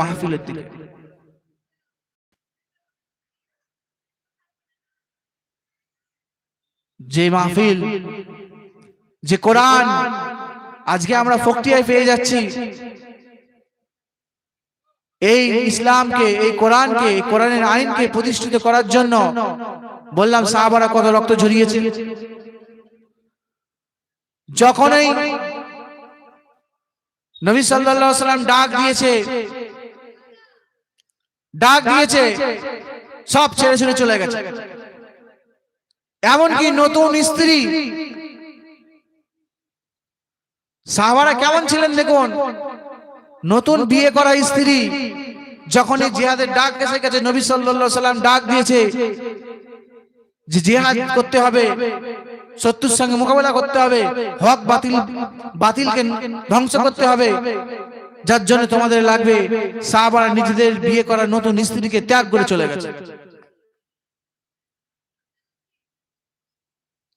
মাহফিলের দিকে। যে মাহফিল, যে কোরআন, আজকে আমরা ফকটিয়ায় পেয়ে যাচ্ছি। এই ইসলামকে, এই কোরআনকে কোরআনের আইনকে প্রতিষ্ঠিত করার জন্য বললাম, সাহাবারা কত রক্ত ঝরিয়েছে। যখনই নবী সাল্লাল্লাহু সাল্লাম ডাক দিয়েছে ডাক দিয়েছে সব ছেড়ে ছেড়ে চলে গেছে। এমনকি নতুন স্ত্রী। সাহাবারা কেমন ছিলেন দেখুন? নতুন বিয়ে করা স্ত্রী। যখন এই জিহাদের ডাক এসে গেছে নবী সাল্লাল্লাহু সাল্লাম ডাক দিয়েছে যে জিহাদ করতে হবে শত্রুর সঙ্গে মোকাবেলা করতে হবে। হক বাতিল বাতিলকে ধ্বংস করতে হবে। যার জন্য তোমাদের লাগবে সাহাবারা নিজেদের বিয়ে করা নতুন স্ত্রীকে ত্যাগ করে চলে গেছে।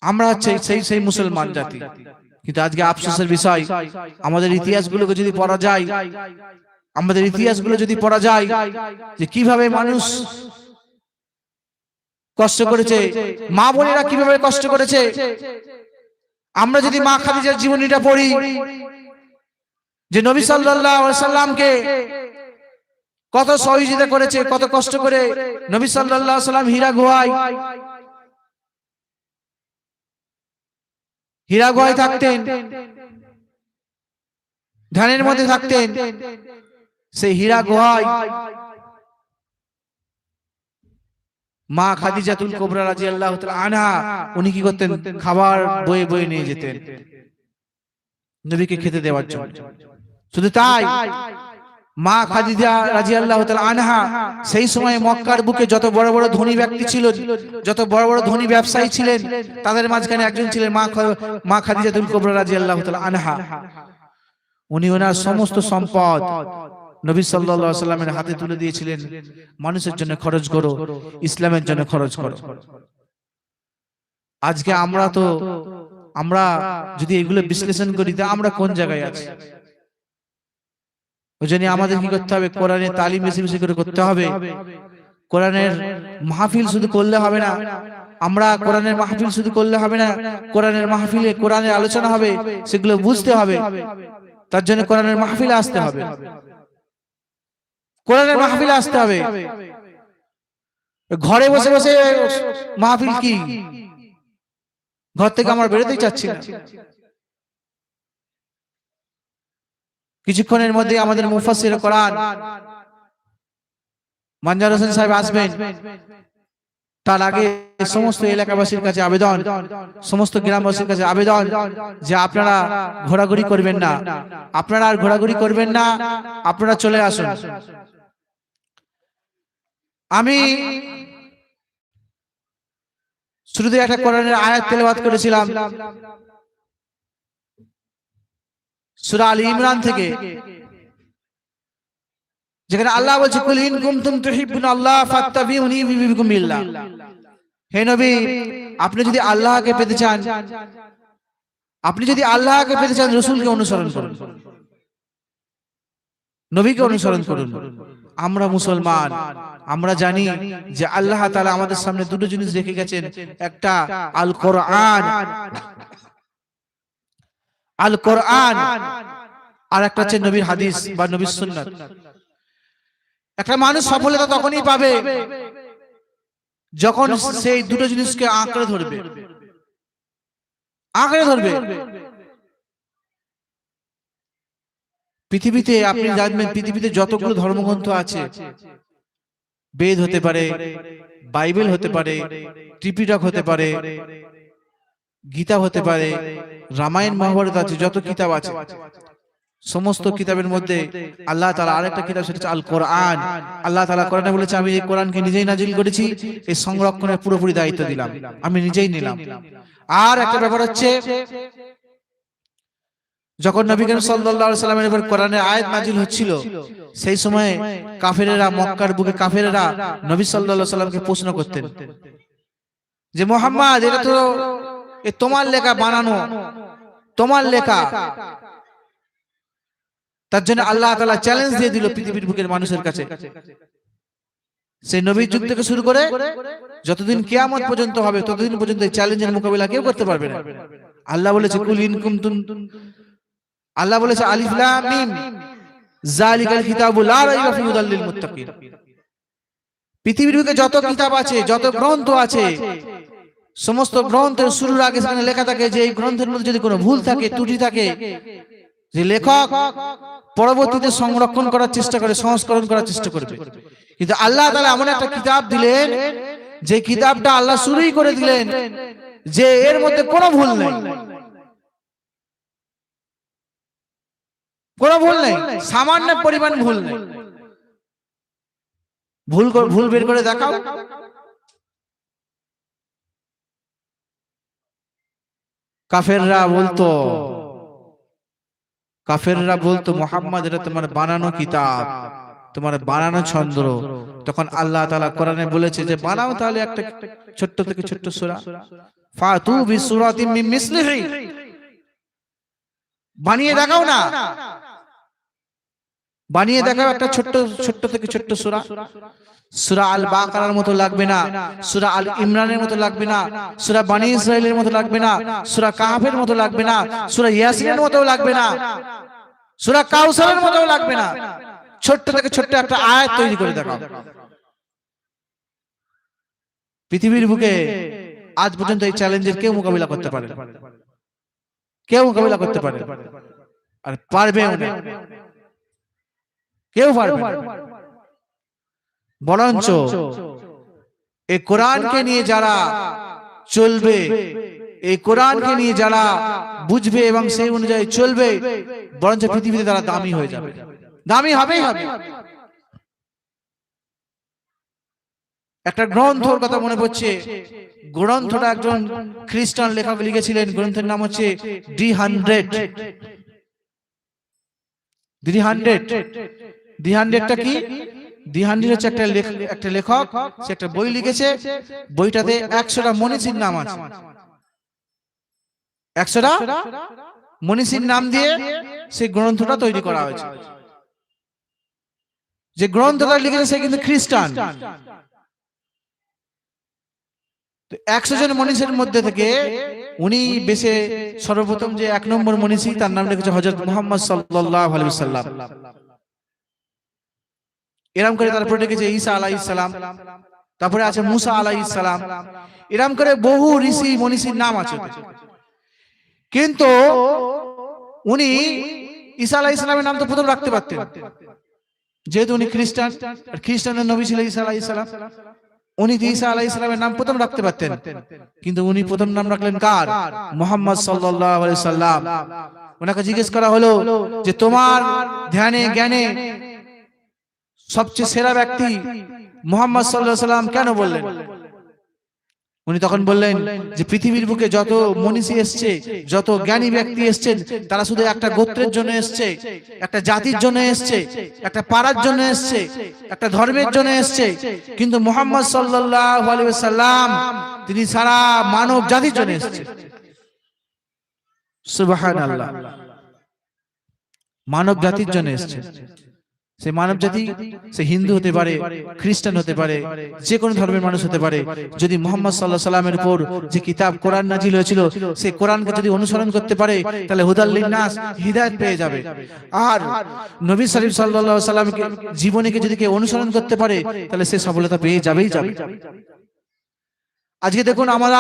আমরা হচ্ছে সেই সেই মুসলমান জাতি। কিন্তু আজকে আফসোসের বিষয় আমাদের ইতিহাসগুলোকে যদি পড়া যায় আমাদের ইতিহাসগুলো যদি পড়া যায় যে কীভাবে মানুষ কষ্ট করেছে মা বোনেরা কীভাবে কষ্ট করেছে আমরা যদি মা খাদিজার জীবনীটা পড়ি যে নবী সাল্লামকে কত সহযোগিতা করেছে, কত কষ্ট করে নবী আলাইহি সাল্লাম হীরা গুহায় হীরা গুহায় থাকতেন ধ্যানের মধ্যে থাকতেন, সেই হীরা গুহায় মা খাদিজাতুল কোবরা রাদিয়াল্লাহু তাআলা আনহা, উনি কি করতেন? খাবার বয়ে বয়ে নিয়ে যেতেন, নবীকে খেতে দেওয়ার জন্য। শুধু তাই মা খাদিজা রাদিয়াল্লাহু তাআলা আনহা সেই সময় মক্কার বুকে যত বড় বড় ধনী ব্যক্তি ছিল, যত বড় বড় ধনী ব্যবসায়ী ছিলেন, তাদের মাঝখানে একজন ছিলেন মা মা খাদিজাতুল কোবরা রাদিয়াল্লাহু তাআলা আনহা। উনি ওনার সমস্ত সম্পদ নবী আলাইহি সাল্লামের হাতে তুলে দিয়েছিলেন। মানুষের জন্য খরচ করো, ইসলামের জন্য খরচ করো। আজকে আমরা তো, আমরা যদি এগুলো বিশ্লেষণ করি, তা আমরা কোন জায়গায় আছি? ওই জন্য আমাদের কি করতে হবে? কোরআনের তালিম বেশি বেশি করে করতে হবে। কোরআনের মাহফিল শুধু করলে হবে না। আমরা কোরআনের মাহফিল শুধু করলে হবে না। কোরআনের মাহফিলে কোরআনের আলোচনা হবে সেগুলো বুঝতে হবে। তার জন্য কোরআনের মাহফিলে আসতে হবে। কোরআনের মাহফিলে আসতে হবে। ঘরে বসে বসে মাহফিল কি? ঘর থেকে আমরা বেরোতেই চাচ্ছি না। কিছুক্ষণের মধ্যে আমাদের মুফাসসির কোরআন। মানজার হোসেন সাহেব আসবেন। তার আগে সমস্ত এলাকাবাসীর কাছে আবেদন, সমস্ত গ্রামবাসীর কাছে আবেদন যে আপনারা ঘোরাঘুরি করবেন না। আপনারা আর ঘোরাঘুরি করবেন না, আপনারা চলে আসুন। আমি শুরুতে একটা কোরআনের আয়াত তেলাওয়াত করেছিলাম। সূরা আলী ইমরান থেকে। যেখানে আল্লাহ বলছে, কুল ইন কুনতুম তুহিব্বুন আল্লাহ ফাত্তাবিউনি ইউহিব্বুকুমুল্লাহ হে নবী, আপনি যদি আল্লাহকে পেতে চান, আপনি যদি আল্লাহকে পেতে চান, রসুলকে অনুসরণ করুন। নবীকে অনুসরণ করুন। আমরা মুসলমান, আমরা জানি যে আল্লাহ তাআলা আমাদের সামনে দুটো জিনিস রেখে গেছেন। একটা আল কোরআন। আল কোরআন আর একটা হচ্ছে নবীর হাদিস বা নবীর সুন্নাত। একটা মানুষ সফলতা তখনই পাবে যখন সেই দুটো জিনিসকে আঁকড়ে ধরবে। আঁকড়ে ধরবে। পৃথিবীতে আপনি জানবেন পৃথিবীতে যতগুলো ধর্মগ্রন্থ আছে বেদ হতে পারে বাইবেল হতে পারে ত্রিপিটক হতে পারে। গীতা হতে পারে, রামায়ণ মহাভারত আছে যত কিতাব আছে, সমস্ত কিতাবের মধ্যে আল্লাহ তালা আরেকটা কিতাব, সেটা হচ্ছে আল কোরআন আল্লাহ তালা কোরআনে বলেছে, আমি এই কোরআনকে নিজেই নাজিল করেছি, এই সংরক্ষণের পুরোপুরি দায়িত্ব দিলাম, আমি নিজেই নিলাম। আর একটা ব্যাপার হচ্ছে, যখন নবী করিম সাল্লাল্লাহু সাল্লামের উপর কোরআনের আয়াত নাজিল হচ্ছিল, সেই সময় কাফেরেরা, মক্কার বুকে কাফেরেরা নবী সাল্লাল্লাহু সাল্লামকে প্রশ্ন করতেন যে, মোহাম্মদ, এটা তো এ তোমার লেখা বানানো। তোমার লেখা। তার জন্য আল্লাহ তালা চ্যালেঞ্জ দিয়ে দিল পৃথিবীর বুকের মানুষের কাছে। সেই নবীর যুগ থেকে শুরু করে যতদিন কিয়ামত পর্যন্ত হবে ততদিন পর্যন্ত এই চ্যালেঞ্জের মোকাবিলা কেউ করতে পারবে না। আল্লাহ বলেছে কুল ইন কুনতুম আল্লাহ বলেছে আলিফ লাম মিম। জালিকাল কিতাবু লা রাইবা ফি হুদাল মুত্তাকিন। পৃথিবীর বুকে যত কিতাব আছে যত গ্রন্থ আছে সমস্ত গ্রন্থের শুরুর আগে সেখানে লেখা থাকে যে এই গ্রন্থের মধ্যে যদি কোনো ভুল থাকে ত্রুটি থাকে যে লেখক পরবর্তীতে সংরক্ষণ করার চেষ্টা করে সংস্করণ করার চেষ্টা করবে। কিন্তু আল্লাহ তাআলা এমন একটা কিতাব দিলেন যে কিতাবটা আল্লাহ শুরুই করে দিলেন যে এর মধ্যে কোনো ভুল নেই। কোনো ভুল নেই সামান্য পরিমাণ ভুল নেই। ভুল ভুল বের করে দেখাও। কাফেররা বলতো কাফেররা বলতো মোহাম্মদ এটা তোমার বানানো কিতাব তোমার বানানো ছন্দ। তখন আল্লাহ তালা কোরআনে বলেছে যে বানাও তাহলে একটা ছোট্ট থেকে ছোট্ট সুরা। ফাতু বিসূরাতিন মিন মিসলিহি। বানিয়ে দেখাও না। বানিয়ে দেখাও একটা ছোট্ট ছোট্ট থেকে ছোট্ট সূরা সুরা আল বাকারার মতো লাগবে না সুরা আল ইমরানের মতো লাগবে না সুরা বানি ইসরাইলের মতো লাগবে না সুরা কাহাফের মতো লাগবে না সুরা ইয়াসিনের মতো লাগবে না সুরা কাউসারের মতো লাগবে না ছোট্ট থেকে ছোট্ট একটা আয়াত তৈরি করে দেখাও পৃথিবীর বুকে আজ পর্যন্ত এই চ্যালেঞ্জের কেউ মোকাবিলা করতে পারে কেউ মোকাবিলা করতে পারে আর পারবেও না কেউ পারবে বরঞ্চ এই কোরআনকে নিয়ে যারা চলবে এই কোরআনকে নিয়ে যারা বুঝবে এবং সেই অনুযায়ী চলবে বরঞ্চ পৃথিবীতে তারা দামি হয়ে যাবে। দামি হবেই হবে। একটা গ্রন্থর কথা মনে পড়ছে। গ্রন্থটা একজন খ্রিস্টান লেখক লিখেছিলেন। গ্রন্থের নাম হচ্ছে ডি হান্ড্রেড ডি হান্ড্রেড হান্ড্রেডটা কি? হান্ড্রেড হচ্ছে একটা একটা লেখক সে একটা বই লিখেছে বইটাতে একশোটা মনীষীর নাম আছে। একশোটা মনীষীর নাম দিয়ে সেই গ্রন্থটা তৈরি করা হয়েছে। যে গ্রন্থটা লিখেছে সে কিন্তু খ্রিস্টান। তো একশো জন মনীষীর মধ্যে থেকে উনি বেশে সর্বপ্রথম যে এক নম্বর মনীষী তার নাম লিখেছে হজরত মোহাম্মদ সাল্লাল্লাহু আলাইহি সাল্লাম এরম করে তারপরে লিখেছে ঈসা আলাইহিস সালাম। তারপরে আছে মুসা আলাইহিস সালাম। এরম করে বহু ঋষি মনীষীর নাম আছে কিন্তু উনি ঈসা আলাইহিস সালামের নাম তো প্রথম রাখতে পারতেন। যেহেতু উনি খ্রিস্টান আর খ্রিস্টানের নবী ছিল ঈসা আলাইহিস সালাম। উনি তো ঈসা আলাইহিস সালামের নাম প্রথম রাখতে পারতেন। কিন্তু উনি প্রথম নাম রাখলেন কার? মোহাম্মদ আলাইহি সাল্লাম। ওনাকে জিজ্ঞেস করা হলো যে তোমার ধ্যানে জ্ঞানে সবচেয়ে সেরা ব্যক্তি মোহাম্মদ সাল্লাম কেন বললেন? উনি তখন বললেন যে পৃথিবীর বুকে যত মনীষী এসছে, যত জ্ঞানী ব্যক্তি এসছেন, তারা শুধু একটা গোত্রের জন্য এসছে, একটা জাতির জন্য এসছে, একটা পাড়ার জন্য এসছে, একটা ধর্মের জন্য এসছে। কিন্তু মোহাম্মদ সাল্লাম তিনি সারা মানব জাতির জন্য এসছে। মানব জাতির জন্য এসছে। সে মানব জাতি সে হিন্দু হতে পারে, খ্রিস্টান হতে পারে, যে কোনো ধর্মের মানুষ হতে পারে। যদি মোহাম্মদ সাল্লাহ সাল্লামের উপর যে কিতাব কোরআন নাজিল হয়েছিল, সে কোরআনকে যদি অনুসরণ করতে পারে, তাহলে হুদাল্লিন নাস হিদায়ত পেয়ে যাবে। আর নবী শরীফ সাল্লাহ সাল্লামকে জীবনীকে যদি কেউ অনুসরণ করতে পারে, তাহলে সে সফলতা পেয়ে যাবেই যাবে। আজকে দেখুন আমরা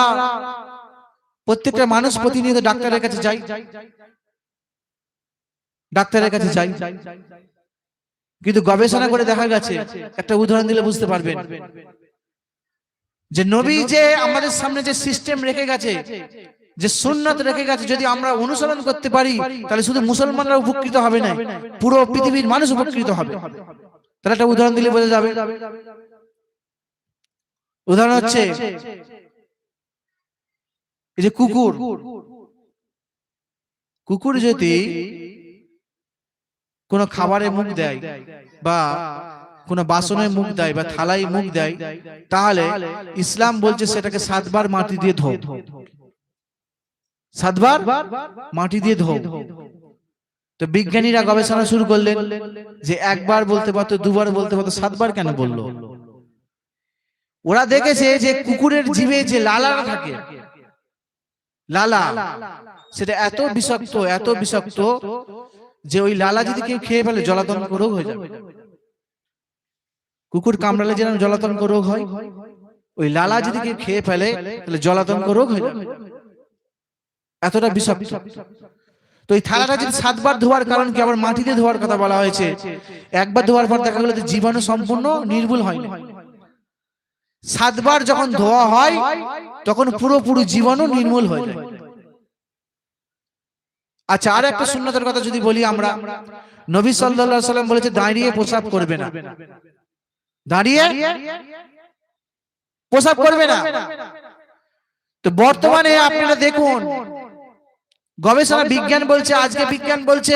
প্রত্যেকটা মানুষ প্রতিনিয়ত ডাক্তারের কাছে যাই। ডাক্তারের কাছে যাই। কিন্তু গবেষণা করে দেখা গেছে একটা উদাহরণ দিলে বুঝতে পারবেন। যে নবী যে আমাদের সামনে যে সিস্টেম রেখে গেছে যে সুন্নত রেখে গেছে যদি আমরা অনুসরণ করতে পারি তাহলে শুধু মুসলমানরা উপকৃত হবে না। পুরো পৃথিবীর মানুষ উপকৃত হবে। তাহলে একটা উদাহরণ দিলে বোঝা যাবে। উদাহরণ হচ্ছে এই যে কুকুর। কুকুর। যদি কোনো খাবারে মুখ দেয় বা কোনো বাসনে মুখ দেয় বা থালায় মুখ দেয় তাহলে ইসলাম বলছে সেটাকে সাতবার মাটি দিয়ে ধো। সাতবার মাটি দিয়ে ধো। তো বিজ্ঞানীরা গবেষণা শুরু করলেন যে একবার বলতে পারতো দুবার বলতে পারতো সাতবার কেন বলল? ওরা দেখেছে যে কুকুরের জিভে যে লালা থাকে লালা সেটা এত বিষাক্ত এত বিষাক্ত যে ওই লালা যদি কেউ খেয়ে ফেলে জলাতঙ্ক রোগ হয়ে যাবে। কুকুর কামড়ালে যেরকম জলাতঙ্ক রোগ হয়, ওই লালা যদি কেউ খেয়ে ফেলে, তাহলে জলাতঙ্ক রোগ হয়ে যাবে। এতটা বিষাক্ত। তো এই থালাটা যদি সাতবার ধোয়ার কারণ কি আবার মাটিতে ধোয়ার কথা বলা হয়েছে? একবার ধোয়ার পর দেখা গেল জীবাণু সম্পূর্ণ নির্মূল হয়নি। সাতবার যখন ধোয়া হয়, তখন পুরোপুরি জীবাণু নির্মূল হয়ে যায়। আচ্ছা আর একটা শূন্যতার কথা যদি বলি আমরা নবী সাল্লাল্লাহু সাল্লাম বলেছে দাঁড়িয়ে প্রসাব করবে না। দাঁড়িয়ে প্রসাব করবে না? তো বর্তমানে আপনারা দেখুন গবেষণা বিজ্ঞান বলছে আজকে বিজ্ঞান বলছে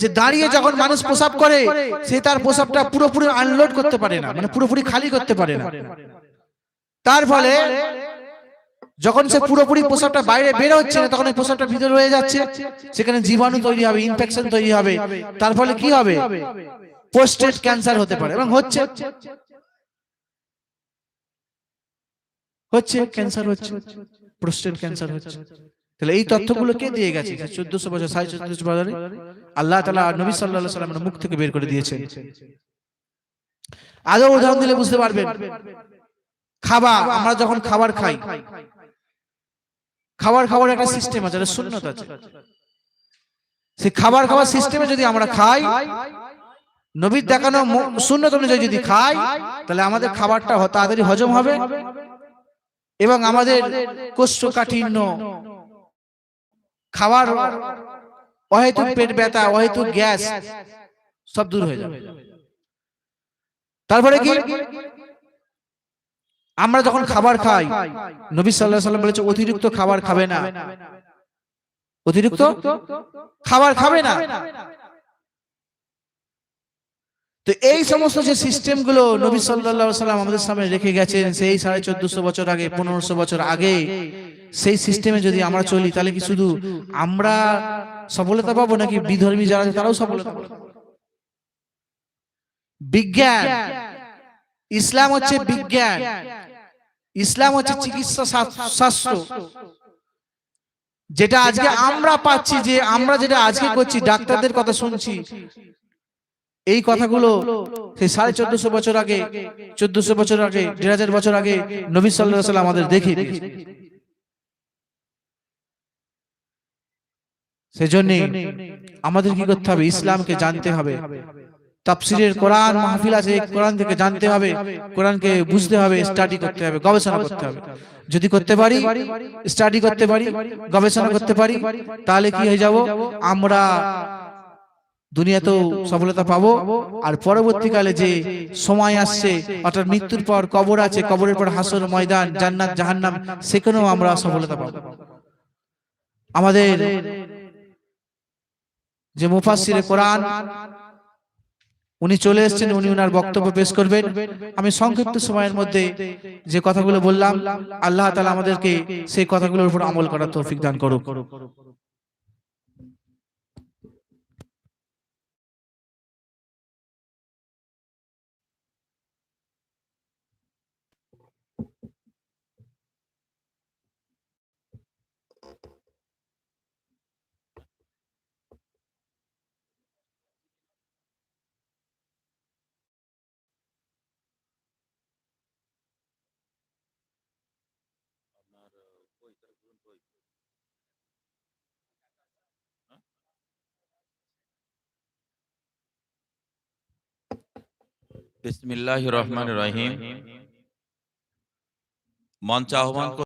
যে দাঁড়িয়ে যখন মানুষ প্রসাব করে সে তার প্রসাবটা পুরোপুরি আনলোড করতে পারে না মানে পুরোপুরি খালি করতে পারে না। তার ফলে যখন সে পুরোপুরি প্রসাবটা বাইরে বের হচ্ছে না তখন এই প্রসাবটা ভিতরে রয়ে যাচ্ছে। সেখানে জীবাণু তৈরি হবে ইনফেকশন তৈরি হবে। তার ফলে কি হবে? পোস্টেড ক্যান্সার হতে পারে। এবং হচ্ছে হচ্ছে ক্যান্সার হচ্ছে। প্রোস্টেট ক্যান্সার হচ্ছে। তাহলে এই তথ্যগুলো কে দিয়ে গেছে? চোদ্দশো বছর সাড়ে চোদ্দশো বছরে আল্লাহ তালা নবী সাল্লাহ সাল্লামের মুখ থেকে বের করে দিয়েছে আরও উদাহরণ দিলে বুঝতে পারবেন। খাবার আমরা যখন খাবার খাই। খাবার খাওয়ার একটা সিস্টেম আছে শূন্যত আছে। সেই খাবার খাওয়ার সিস্টেমে যদি আমরা খাই, নবীর দেখানো শূন্যত অনুযায়ী যদি খাই, তাহলে আমাদের খাবারটা তাড়াতাড়ি হজম হবে এবং আমাদের কোষ্ঠকাঠিন্য, খাবার অহেতুক পেট ব্যথা, অহেতুক গ্যাস সব দূর হয়ে যাবে। তারপরে কি? আমরা যখন খাবার খাই নবী সাল্লাহ সাল্লাম বলেছে অতিরিক্ত খাবার খাবে না। অতিরিক্ত? খাবার খাবে না। তো এই সমস্ত যে সিস্টেমগুলো নবী সাল্লাহ সাল্লাম আমাদের সামনে রেখে গেছেন সেই সাড়ে চোদ্দশো বছর আগে পনেরোশো বছর আগে সেই সিস্টেমে যদি আমরা চলি তাহলে কি শুধু আমরা সফলতা পাবো নাকি বিধর্মী যারা আছে তারাও সফলতা পাবো? বিজ্ঞান। ইসলাম হচ্ছে বিজ্ঞান। ইসলাম হচ্ছে চিকিৎসা শাস্ত্র। যেটা আজকে আমরা পাচ্ছি যে আমরা যেটা আজকে করছি ডাক্তারদের কথা শুনছি। এই কথাগুলো সেই সাড়ে চোদ্দশো বছর আগে চোদ্দশো বছর আগে দেড় হাজার বছর আগে নবী সাল্লাহ সাল্লাম আমাদের দেখে সেজন্য আমাদের কি করতে হবে? ইসলামকে জানতে হবে। তাফসিরের কোরআন মাহফিল আছে কোরআন থেকে জানতে হবে কোরআনকে বুঝতে হবে স্টাডি করতে হবে গবেষণা করতে হবে। যদি করতে পারি স্টাডি করতে পারি গবেষণা করতে পারি তাহলে কি হয়ে যাব? আমরা দুনিয়াতেও সফলতা পাবো আর পরবর্তীকালে যে সময় আসছে অর্থাৎ মৃত্যুর পর কবর আছে কবরের পর হাসর ময়দান জান্নাত জাহান্নাম সেখানেও আমরা সফলতা পাবো। আমাদের যে মুফাসিরে কোরআন উনি চলে এসছেন উনি ওনার বক্তব্য পেশ করবেন। আমি সংক্ষিপ্ত সময়ের মধ্যে যে কথাগুলো বললাম আল্লাহ তালা আমাদেরকে সেই কথাগুলোর উপর আমল করার তৌফিক দান করুক। বিসমিল্লাহ রহমান রহিম। মঞ্চ আহ্বান